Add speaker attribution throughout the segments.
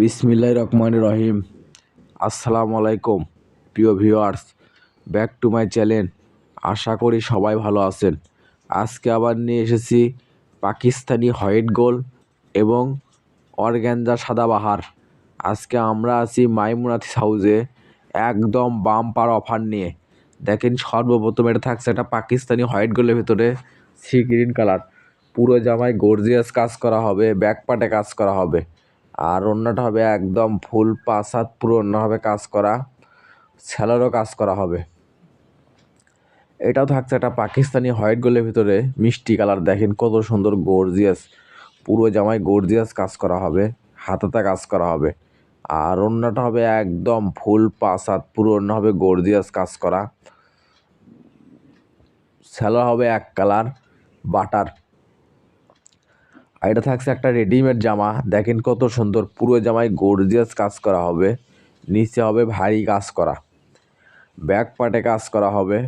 Speaker 1: বিসমিল্লাহ রহমান রহিম। আসসালামু আলাইকুম, প্রিয় viewers back to my channel আশা করি সবাই ভালো আছেন। আজকে আবার নিয়ে এসেছি পাকিস্তানি হোয়াইট গোল এবং অর্গ্যানজা সাদাবাহার। আজকে আমরা আছি মাইমুনাথিস হাউসে একদম বাম্পার অফার নিয়ে। দেখেন সর্বপ্রথম এটা থাকছে একটা পাকিস্তানি হোয়াইট গোলের ভিতরে সি গ্রিন কালার। পুরো জামায় গর্জিয়াস কাজ করা হবে ব্যাক পার্টে কাজ করা হবে। আর অন্যটা হবে একদম ফুল পাঁচ পুরো অন্য হবে কাজ করা, স্যালোরও কাজ করা হবে। এটাও থাকছে একটা পাকিস্তানি হোয়াইট গোলের ভিতরে, মিষ্টি কালার, দেখেন কত সুন্দর গর্জিয়াস পুরো জামায় গর্জিয়াস কাজ করা হবে, হাতাতে কাজ করা হবে। আর অন্যটা হবে একদম ফুল পাঁচ পুরো অন্য হবে গর্জিয়াস কাজ করা। স্যালোর হবে এক কালার, বাটার। আর এটা থাকছে একটা রেডিমেড জামা। দেখেন কত সুন্দর, পুরো জামায় গর্জিয়াস কাজ করা হবে। নিচে হবে ভারী কাজ করা। ব্যাক পার্টে কাজ করা হবে।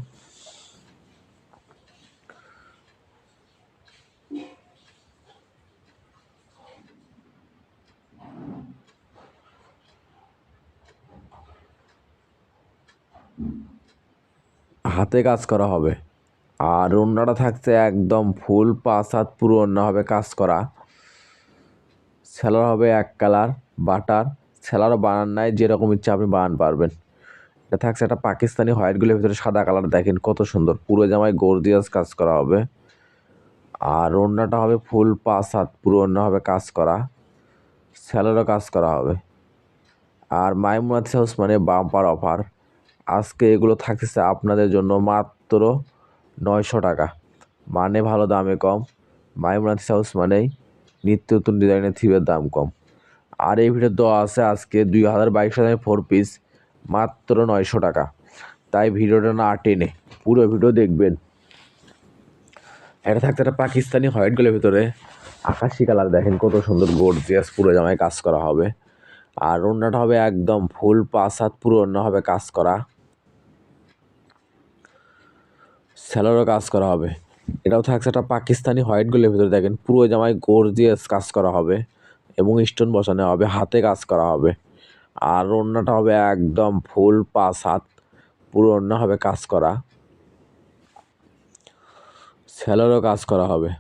Speaker 1: হাতে কাজ করা হবে। আর অন্যটা থাকছে একদম ফুল পাঁচ হাত পুরো অন্য হবে কাজ করা। সেলার হবে এক কালার, বাটার। সেলারও বানান নাই, যেরকম ইচ্ছা আপনি বানান পারবেন। এটা থাকছে একটা পাকিস্তানি হোয়াইটগুলোর ভিতরে সাদা কালার, দেখেন কত সুন্দর। পুরো জামায় গর্জিয়াস কাজ করা হবে। আর অন্যটা হবে ফুল পাঁচ হাত পুরো অন্য হবে কাজ করা। স্যালোরও কাজ করা হবে। আর মাইমুনাথ হাউস মানে বাম্পার অফার আজকে এগুলো থাকতেছে আপনাদের জন্য মাত্র নয়শো টাকা। মানে ভালো দামে কম। মাইমুনাথ হাউস মানেই নিত্য নতুন ডিজাইনের থিবের দাম কম। আর এই ভিডিও দেওয়া আছে আজকে দুই হাজার বাইশ হাজার ফোর পিস মাত্র নয়শো টাকা। তাই ভিডিওটা না টেনে পুরো ভিডিও দেখবেন। এটা থাকতে একটা পাকিস্তানি হোয়াইট গোলের ভিতরে আকাশি কালার, দেখেন কত সুন্দর গর্জিয়াস পুরো জামায় কাজ করা হবে। আর অন্যটা হবে একদম ফুল পাঁচ হাত পুরো অন্য হবে কাজ করা। স্যালোরও কাজ করা হবে। এটাও থাকছে একটা পাকিস্তানি হোয়াইট গোলের ভিতরে, দেখেন, পুরো জামায় গর্জিয়াস কাজ করা হবে এবং স্টোন বসানো হবে, হাতে কাজ করা হবে। আর অন্যটা হবে একদম ফুল পাঁচ হাত, পুরো অন্য হবে কাজ করা। স্যালোরও কাজ করা হবে।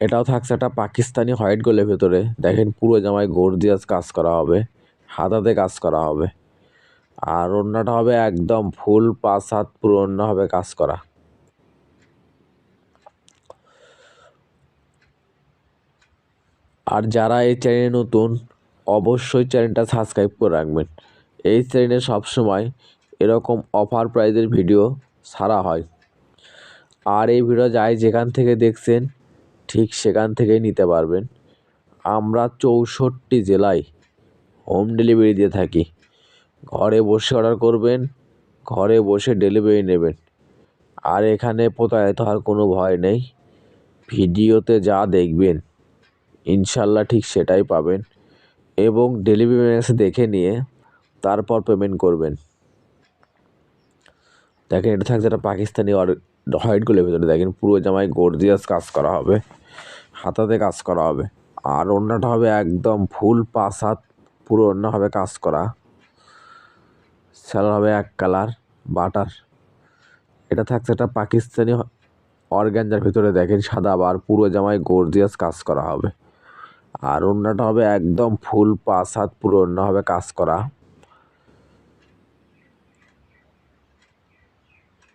Speaker 1: এটাও থাকছে একটা পাকিস্তানি হোয়াইট গোলের ভেতরে, দেখেন, পুরো জামায় গর্জিয়াস কাজ করা হবে, হাতাতে কাজ করা হবে। আর অন্যটা হবে একদম ফুল পাঁচ হাত, পুরো অন্য হবে কাজ করা। আর যারা এই চ্যানেলে নতুন, অবশ্যই চ্যানেলটা সাবস্ক্রাইব করে রাখবেন। এই চ্যানেলে সবসময় এরকম অফার প্রাইজের ভিডিও ছাড়া হয়। আর এই ভিডিও যাই যেখান থেকে দেখছেন, ঠিক সেখান থেকেই নিতে পারবেন। আমরা চৌষট্টি জেলায় হোম ডেলিভারি দিয়ে থাকি। ঘরে বসে অর্ডার করবেন, ঘরে বসে ডেলিভারি নেবেন। আর এখানে প্রতারিত হওয়ার কোনো ভয় নেই। ভিডিওতে যা দেখবেন ইনশাল্লাহ ঠিক সেটাই পাবেন এবং ডেলিভারি ম্যানেজে দেখে নিয়ে তারপর পেমেন্ট করবেন। দেখেন, এটা থাকছে একটা পাকিস্তানি হোয়াইটগুলোর ভিতরে। দেখেন, পুরো জামায় গর্জিয়াস কাজ করা হবে। হাতাতে কাজ করা হবে। আর অন্যটা হবে একদম ফুল পাঁচ হাত পুরো অন্য হবে কাজ করা। স্যালার হবে এক কালার, বাটার। এটা থাকছে একটা পাকিস্তানি অর্গ্যানজার ভিতরে। দেখেন, সাদা, আবার পুরো জামায় গর্জিয়াস কাজ করা হবে। আর অন্যটা হবে একদম ফুল পাঁচ হাত পুরো অন্য হবে কাজ করা।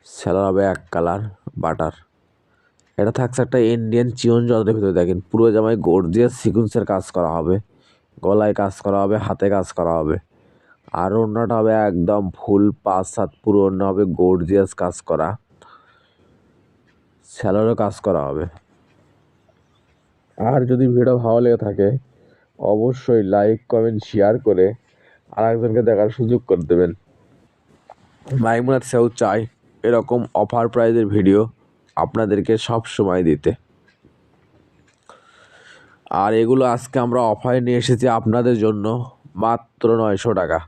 Speaker 1: স্যালার হবে এক কালার, বাটার। এটা থাকছে একটা ইন্ডিয়ান চিয়ন জলের ভিতরে, দেখেন। পুরো জামায় গর্জিয়াস সিকুন্সের কাজ করা হবে। গলায় কাজ করা হবে, হাতে কাজ করা হবে। আর অন্যটা হবে একদম ফুল পাঁচ সাত পুরো অন্য হবে গর্জিয়াস কাজ করা। স্যালারও কাজ করা হবে। আর যদি ভিডিও ভালো লেগে থাকে, অবশ্যই লাইক কমেন্ট শেয়ার করে আর একজনকে দেখার সুযোগ করে দেবেন। মাইমুনাথ সেও চাই এরকম অফার প্রাইজের ভিডিও আপনাদেরকে সব সময় দিতে। আর এগুলো আজকে আমরা অফারে নিয়ে এসেছি আপনাদের জন্য মাত্র নয়শো টাকা।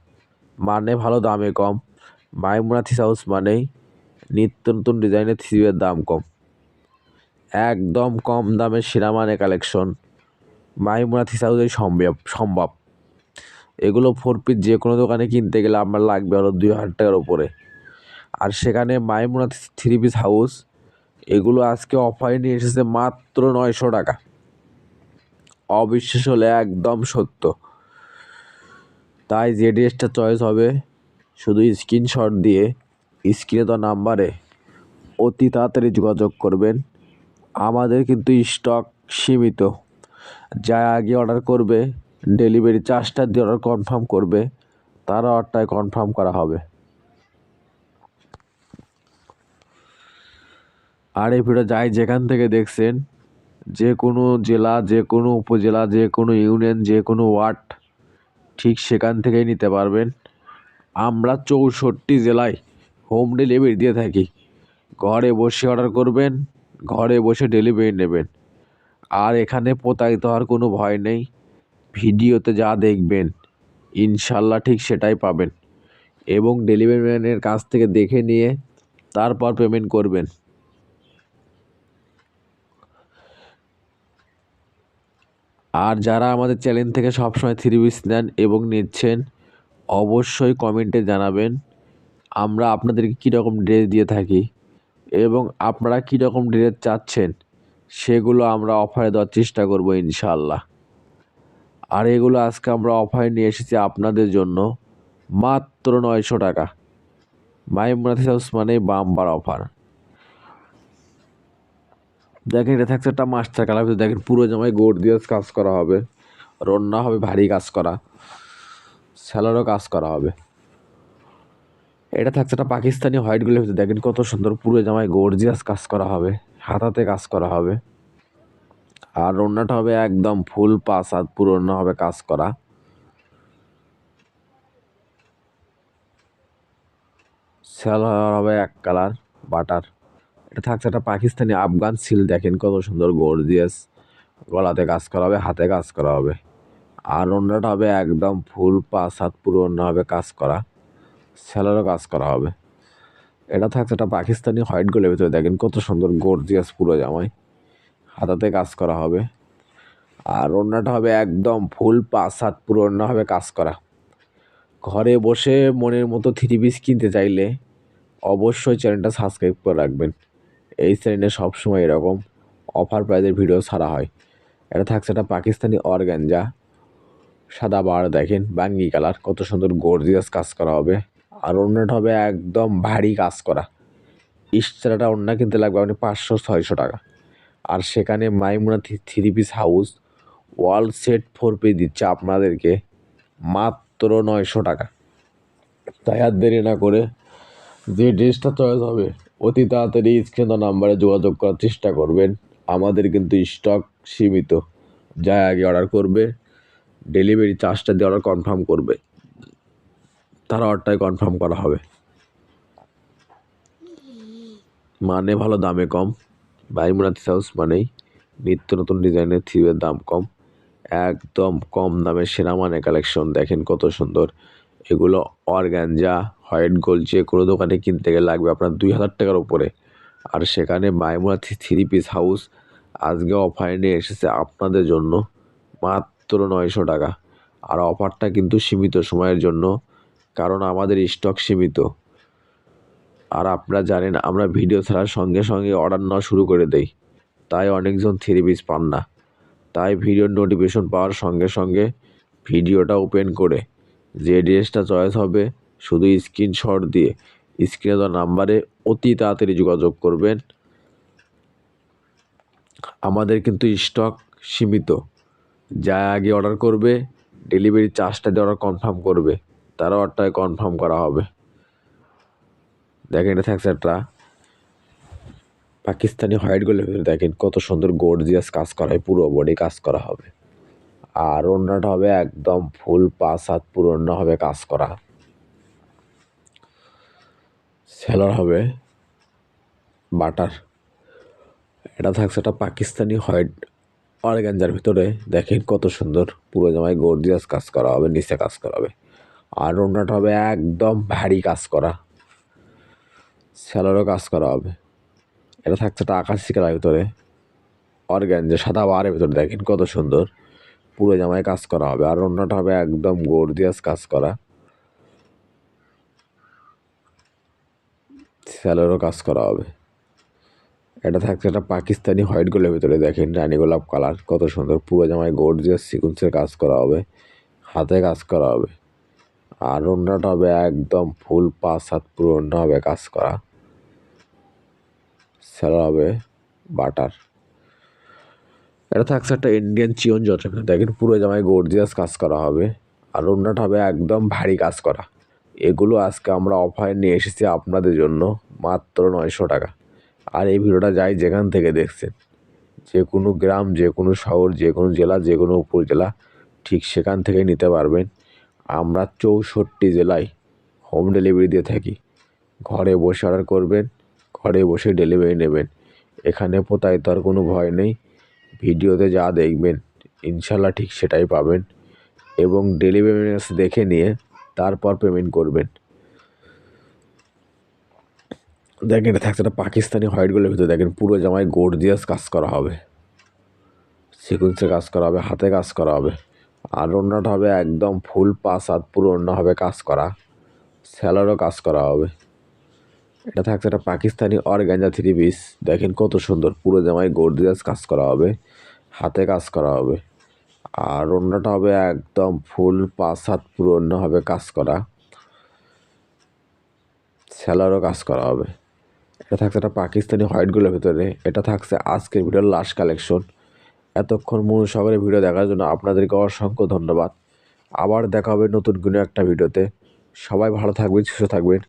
Speaker 1: মানে ভালো দামে কম। মাইমুনা থিস হাউস মানেই নিত্য নতুন ডিজাইনের থিসের দাম কম। একদম কম দামে সেরা মানে কালেকশন মাইমুনা থিস হাউসেই সম্ভব সম্ভব। এগুলো ফোর পিস যে কোনো দোকানে কিনতে গেলে আমার লাগবে আরও দুই হাজার টাকার ওপরে আর সেখানে মাইমুনা থ্রি পিস হাউস এগুলো আজকে অফারে নিয়ে এসেছে মাত্র নয়শো টাকা। অবিশ্বাস হলে একদম সত্য। তাই যে ড্রেসটা চয়েস হবে, শুধু স্ক্রিনশট দিয়ে স্ক্রিনে তো নাম্বারে অতি তাড়াতাড়ি যোগাযোগ করবেন। আমাদের কিন্তু স্টক সীমিত। যা আগে অর্ডার করবে ডেলিভারি চার্জটা দিয়ে অর্ডার কনফার্ম করবে, তার অর্ডারটাই কনফার্ম করা হবে। আর এই ভিডিও যাই যেখান থেকে দেখছেন, যে কোনো জেলা, যে কোনো উপজেলা, যে কোনো ইউনিয়ন যে কোনো ওয়ার্ড ঠিক সেখান থেকেই নিতে পারবেন। আমরা চৌষট্টি জেলায় হোম ডেলিভারি দিয়ে থাকি। ঘরে বসে অর্ডার করবেন ঘরে বসে ডেলিভারি নেবেন। আর এখানে প্রতারিত হওয়ার কোনো ভয় নেই। ভিডিওতে যা দেখবেন, ইনশাল্লাহ ঠিক সেটাই পাবেন। এবং ডেলিভারি ম্যানের কাছ থেকে দেখে নিয়ে তারপর পেমেন্ট করবেন। আর যারা আমাদের চ্যানেল থেকে সবসময় থ্রি পিস নেন এবং নিচ্ছেন, অবশ্যই কমেন্টে জানাবেন। আমরা আপনাদেরকে কীরকম ড্রেস দিয়ে থাকি। এবং আপনারা কীরকম ড্রেস চাচ্ছেন, সেগুলো আমরা অফারে দেওয়ার চেষ্টা করব ইনশাল্লাহ আর এগুলো আজকে আমরা অফারে নিয়ে এসেছি আপনাদের জন্য মাত্র নয়শো টাকা। মাইমুনাথ হাউস মানে বাম্বার অফার দেখেন, এটা থাকছে একটা মাস্টার কালার দেখেন পুরো জামায় গোড় দিয়ে কাজ করা হবে। রন্না হবে, ভারী কাজ করা। স্যালারও কাজ করা হবে। এটা থাকছে একটা পাকিস্তানি হোয়াইটগুলোর ভিতরে। দেখেন কত সুন্দর পুরো জামায় গর্জিয়াস কাজ করা হবে, হাতাতে কাজ করা হবে। আর রান্নাটা হবে একদম ফুল পাস আর পুরো হবে কাজ করা। স্যালার হবে এক কালার, বাটার। এটা থাকছে একটা পাকিস্তানি আফগান সিল দেখেন কত সুন্দর গর্জিয়াস গলাতে কাজ করা হবে, হাতে কাজ করা হবে। আর অন্যটা হবে একদম ফুল পাস হাত পুরো হবে কাজ করা। স্যালারও কাজ করা হবে। এটা থাকছে একটা পাকিস্তানি হোয়াইট গোলের ভিতরে। দেখেন কত সুন্দর গর্জিয়াস পুরো জামাই। হাতাতে কাজ করা হবে। আর অন্যটা হবে একদম ফুল পাঁচ হাত পুরো অন্য হবে কাজ করা। ঘরে বসে মনের মতো থ্রি পিস কিনতে চাইলে অবশ্যই চ্যানেলটা সাবস্ক্রাইব করে রাখবেন। এই চ্যানেলে সবসময় এরকম অফার প্রাইজের ভিডিও ছাড়া হয়। এটা থাকছে একটা পাকিস্তানি অর্গ্যানজা সাদা বার দেখেন, বাঙ্গি কালার কত সুন্দর গর্জিয়াস কাজ করা হবে। আর অন্যটা হবে একদম ভারী কাজ করা। ইস্তারাটা অন্য কিনতে লাগবে, আপনি পাঁচশো, ছয়শো টাকা। আর সেখানে Maimuna three piece house wall set four piece দিচ্ছে আপনাদেরকে, মাত্র নয়শো টাকা। তাই আর দেরি না করে যে ড্রেসটা চয়েস হবে, অতি তাড়াতাড়ি স্ক্রিন নাম্বারে যোগাযোগ করার চেষ্টা করবেন। আমাদের কিন্তু স্টক সীমিত। যা আগে অর্ডার করবে ডেলিভারি চার্জটা দিয়ে অর্ডার কনফার্ম করবে। তার অর্ডারটাই কনফার্ম করা হবে। মানে ভালো, দামে কম। বাইমুনাথ হাউস মানেই নিত্য নতুন ডিজাইনের থিমের দাম কম। একদম কম দামে সেরা মানে কালেকশন দেখেন কত সুন্দর। এগুলো অর্গ্যানজা হোয়াইট গোল্ড যে কোনো দোকানে কিনতে গেলে লাগবে আপনার দুই হাজার টাকার উপরে। আর সেখানে মাইমুনা থ্রি পিস হাউস আজকে অফারে নিয়ে এসেছে আপনাদের জন্য মাত্র নয়শো টাকা। আর অফারটা কিন্তু সীমিত সময়ের জন্য কারণ আমাদের স্টক সীমিত। আর আপনারা জানেন, আমরা ভিডিও ছাড়ার সঙ্গে সঙ্গে অর্ডার নেওয়া শুরু করে দেই। তাই অনেকজন থ্রি পিস পান না। তাই ভিডিওর নোটিফিকেশন পাওয়ার সঙ্গে সঙ্গে ভিডিওটা ওপেন করে। যে ড্রেসটা চয়েস হবে, শুধু স্ক্রিনশট দিয়ে, স্ক্রিনে দেওয়া নাম্বারে অতি তাড়াতাড়ি যোগাযোগ করবেন। আমাদের কিন্তু স্টক সীমিত। যা আগে অর্ডার করবে, ডেলিভারি চার্জটা দিয়ে অর্ডার কনফার্ম করবে। তার অর্ডারটাই কনফার্ম করা হবে। দেখেন, এটা থাকছে একটা পাকিস্তানি হোয়াইট গোলের ভিতরে দেখেন, কত সুন্দর গর্জিয়াস কাজ করা হয় পুরো বডি কাজ করা হবে। আর অন্যটা হবে একদম ফুল পাঁচ হাত পুরো হবে কাজ করা। সেলার হবে বাটার এটা থাকছে একটা পাকিস্তানি হোয়াইট অর্গ্যাঞ্জার ভিতরে দেখেন কত সুন্দর, পুরো জামায় গর্জিয়াস কাজ করা হবে, নিচে কাজ করা হবে। আর অন্যটা হবে একদম ভারী কাজ করা। সেলারও কাজ করা হবে। এটা থাকছে একটা আকাশি কালার ভিতরে। অর্গ্যাঞ্জা সাদা বারের ভিতরে দেখেন কত সুন্দর। পুরো জামায় কাজ করা হবে। আর অন্যটা হবে একদম গর্জিয়াস কাজ করা। স্যালোরও কাজ করা হবে। এটা থাকছে একটা পাকিস্তানি হোয়াইট গোলের ভিতরে দেখেন রানী গোলাপ কালার। কত সুন্দর। পুরো জামায় গর্জিয়াস সিকুন্সের কাজ করা হবে। হাতে কাজ করা হবে। আর অন্যটা হবে একদম ফুল পাঁচ হাত পুরো অন্য হবে কাজ করা। স্যালো হবে বাটার। এটা থাকছে একটা ইন্ডিয়ান চিয়ন জটের দেখেন পুরো জামায় গর্জিয়াস কাজ করা হবে। আর অন্যটা হবে একদম ভারী কাজ করা। এগুলো আজকে আমরা অফারে নিয়ে এসেছি আপনাদের জন্য মাত্র নয়শো টাকা। আর এই ভিডিওটা যাই যেখান থেকে দেখছেন, যে কোনো গ্রাম, যে কোনো শহর, যে কোনো জেলা, যে কোনো উপজেলা, ঠিক সেখান থেকে নিতে পারবেন। আমরা চৌষট্টি জেলায় হোম ডেলিভারি দিয়ে থাকি। ঘরে বসে অর্ডার করবেন, ঘরে বসে ডেলিভারি নেবেন। এখানে প্রতারিত আর কোনো ভয় নেই। ভিডিওতে যা দেখবেন ইনশাল্লাহ ঠিক সেটাই পাবেন এবং ডেলিভারি দেখে নিয়ে তারপর পেমেন্ট করবেন। দেখেন, এটা থাকছে একটা পাকিস্তানি হোয়াইটগুলোর ভিতরে। দেখেন, পুরো জামায় গর্জিয়াস কাজ করা হবে। সিকুন্সে কাজ করা হবে, হাতে কাজ করা হবে। আর অন্যটা হবে একদম ফুল পাঁচ হাত পুরো অন্য হবে কাজ করা। স্যালারও কাজ করা হবে। এটা থাকছে একটা পাকিস্তানি অর্গ্যাঞ্জা থ্রি পিস দেখেন কত সুন্দর, পুরো জামায় গর্জিয়াস কাজ করা হবে, হাতে কাজ করা হবে। আর অন্যটা হবে একদম ফুল পাঁচ হাত পুরো অন্য হবে কাজ করা। স্যালারও কাজ করা হবে। এটা থাকছে একটা পাকিস্তানি হোয়াইটগুলোর ভিতরে। এটা থাকছে আজকের ভিডিওর লাস্ট কালেকশন এতক্ষণ মনোসাগরের ভিডিও দেখার জন্য আপনাদেরকে অসংখ্য ধন্যবাদ। আবার দেখা হবে নতুন কোনো একটা ভিডিওতে। সবাই ভালো থাকবেন, সুস্থ থাকবেন।